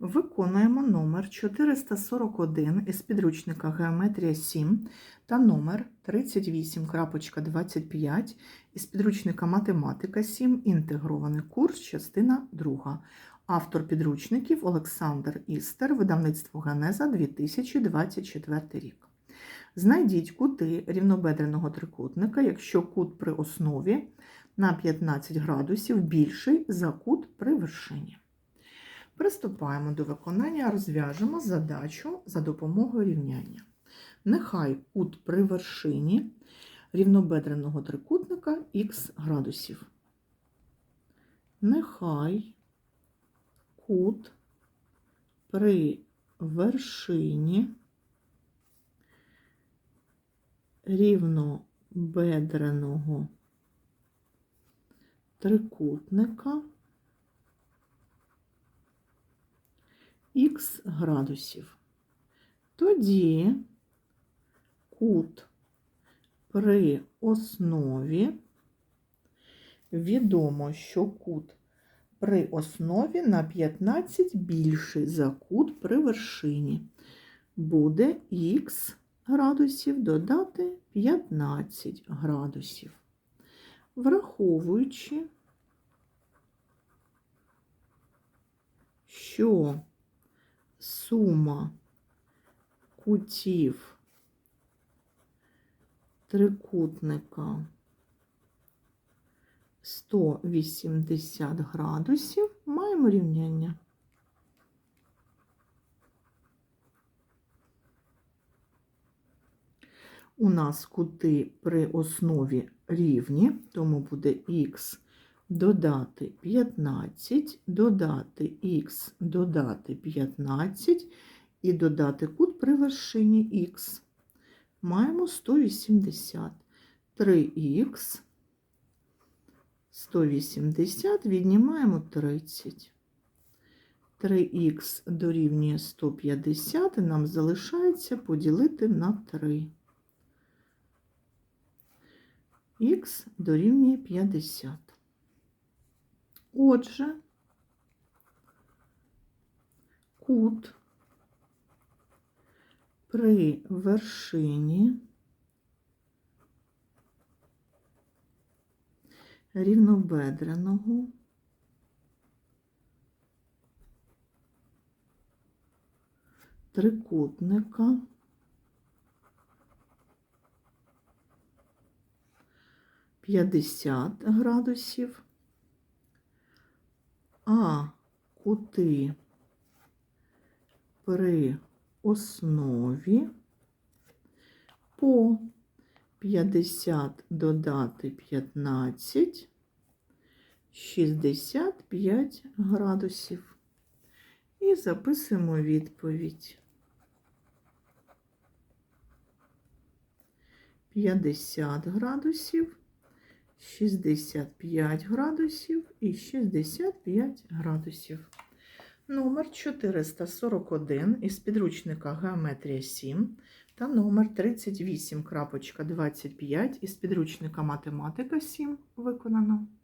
Виконуємо номер 441 із підручника Геометрія 7 та номер 38.25 із підручника Математика 7. Інтегрований курс, частина 2. Автор підручників Олександр Істер, видавництво Генеза 2024 рік. Знайдіть кути рівнобедреного трикутника, якщо кут при основі на 15 градусів більший за кут при вершині. Приступаємо до виконання, розв'яжемо задачу за допомогою рівняння. Нехай кут при вершині рівнобедреного трикутника х градусів. Нехай кут при вершині рівнобедреного трикутника х градусів. Тоді кут при основі відомо, що кут при основі на 15 більший за кут при вершині. Буде х градусів додати 15 градусів. Враховуючи, що сума кутів трикутника 180 градусів, маємо рівняння. У нас кути при основі рівні, тому буде х додати 15, додати х, додати 15 і додати кут при вершині х. Маємо 180. 3х, 180, віднімаємо 30. 3х дорівнює 150, і нам залишається поділити на 3. Х дорівнює 50. Отже, кут при вершині рівнобедреного трикутника п'ятдесят градусів, а кути при основі по 50 додати 15, 65 градусів. І записуємо відповідь. 50 градусів, 65 градусів і 65 градусів. Номер 441 із підручника Геометрія 7 та номер 38.25 із підручника Математика 7 виконано.